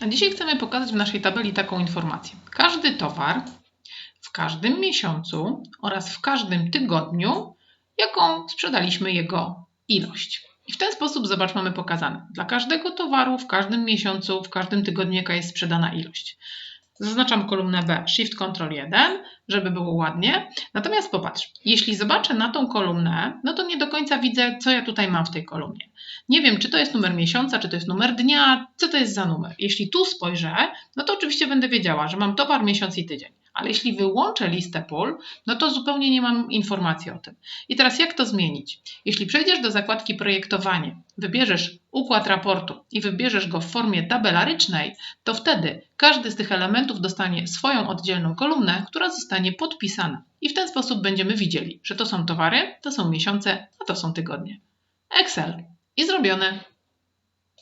A dzisiaj chcemy pokazać w naszej tabeli taką informację. Każdy towar w każdym miesiącu oraz w każdym tygodniu, jaką sprzedaliśmy jego ilość. I w ten sposób, zobacz, mamy pokazane dla każdego towaru w każdym miesiącu, w każdym tygodniu, jaka jest sprzedana ilość. Zaznaczam kolumnę B, Shift Ctrl 1, żeby było ładnie. Natomiast popatrz, jeśli zobaczę na tą kolumnę, no to nie do końca widzę, co ja tutaj mam w tej kolumnie. Nie wiem, czy to jest numer miesiąca, czy to jest numer dnia, co to jest za numer. Jeśli tu spojrzę, no to oczywiście będę wiedziała, że mam towar, miesiąc i tydzień. Ale jeśli wyłączę listę pól, no to zupełnie nie mam informacji o tym. I teraz jak to zmienić? Jeśli przejdziesz do zakładki projektowanie, wybierzesz układ raportu i wybierzesz go w formie tabelarycznej, to wtedy każdy z tych elementów dostanie swoją oddzielną kolumnę, która zostanie podpisana. I w ten sposób będziemy widzieli, że to są towary, to są miesiące, a to są tygodnie. Excel. I zrobione.